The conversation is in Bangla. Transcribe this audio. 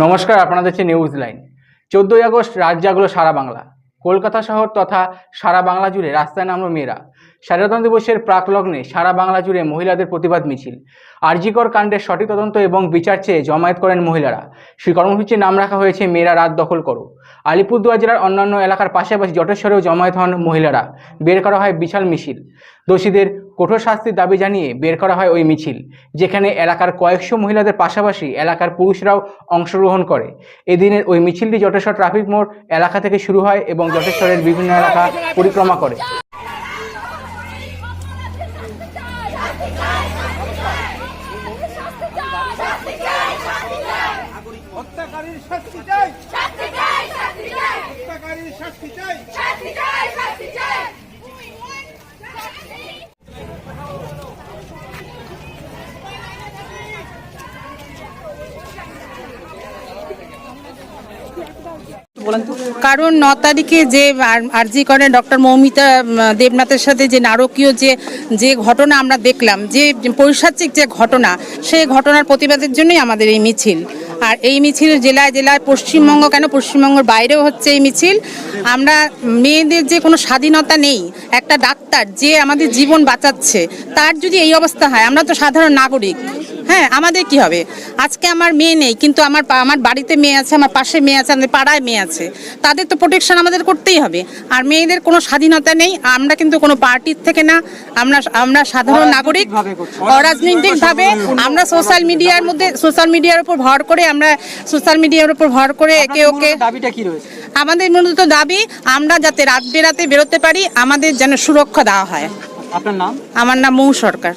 নমস্কার, আপনাদের হচ্ছে নিউজ লাইন চোদ্দোই আগস্ট রাত জাগলো সারা বাংলা। কলকাতা শহর তথা সারা বাংলা জুড়ে রাস্তায় নামলো মেয়েরা। স্বাধীনতা দিবসের প্রাক লগ্নে সারা বাংলা জুড়ে মহিলাদের প্রতিবাদ মিছিল। আরজিকর কাণ্ডের সঠিক তদন্ত এবং বিচার চেয়ে জমায়েত করেন মহিলারা। সেই কর্মসূচির নাম রাখা হয়েছে মেয়েরা রাত দখল করো। আলিপুরদুয়ার জেলার অন্যান্য এলাকার পাশাপাশি জটেশ্বরেও জমায়েত হন মহিলারা। বের করা হয় বিশাল মিছিল। দোষীদের কঠোর শাস্তির দাবি জানিয়ে বের করা হয় ওই মিছিল যেখানে এলাকার কয়েকশো মহিলাদের পাশাপাশি এলাকার পুরুষরাও অংশগ্রহণ করে। এদিনের ওই মিছিলটি জটেশ্বর ট্রাফিক মোড় এলাকা থেকে শুরু হয় এবং জটেশ্বরের বিভিন্ন এলাকা পরিক্রমা করে। হত্যাকারীর শাস্তি চাই। হত্যাকারীর শাস্তি চাই। কারণ ন তারিখে যে আরজি করে ডক্টর মৌমিতা দেবনাথের সাথে যে নারকীয় যে যে ঘটনা আমরা দেখলাম, যে পৈশাচিক যে ঘটনা, সেই ঘটনার প্রতিবাদের জন্যই আমাদের এই মিছিল। আর এই মিছিল জেলায় জেলায় পশ্চিমবঙ্গ কেন? পশ্চিমবঙ্গের বাইরেও হচ্ছে এই মিছিল। আমরা মেয়েদের যে কোনো স্বাধীনতা নেই, একটা ডাক্তার যে আমাদের জীবন বাঁচাচ্ছে, তার যদি এই অবস্থা হয়, আমরা তো সাধারণ নাগরিক। হ্যাঁ আমাদের কি হবে? আজকে আমার মেয়ে নেই কিন্তু আমার আমার বাড়িতে মেয়ে আছে আমার পাশে মেয়ে আছে আমাদের পাড়ায় মেয়ে আছে। তাদের তো প্রোটেকশন আমাদের করতেই হবে। আর মেয়েদের কোনো স্বাধীনতা নেই আমরা কিন্তু কোনো পার্টির থেকে না আমরা আমরা সাধারণ নাগরিক অরাজনৈতিকভাবে আমরা সোশ্যাল মিডিয়ার মধ্যে সোশ্যাল মিডিয়ার উপর ভর করে আমরা সোশ্যাল মিডিয়ার উপর ভর করে একে ওকে দাবিটা কি রয়েছে? আমাদের মূলত দাবি আমরা যাতে রাত বেরাতে বেরোতে পারি আমাদের যেন সুরক্ষা দেওয়া হয়। আপনার নাম? আমার নাম মৌ সরকার।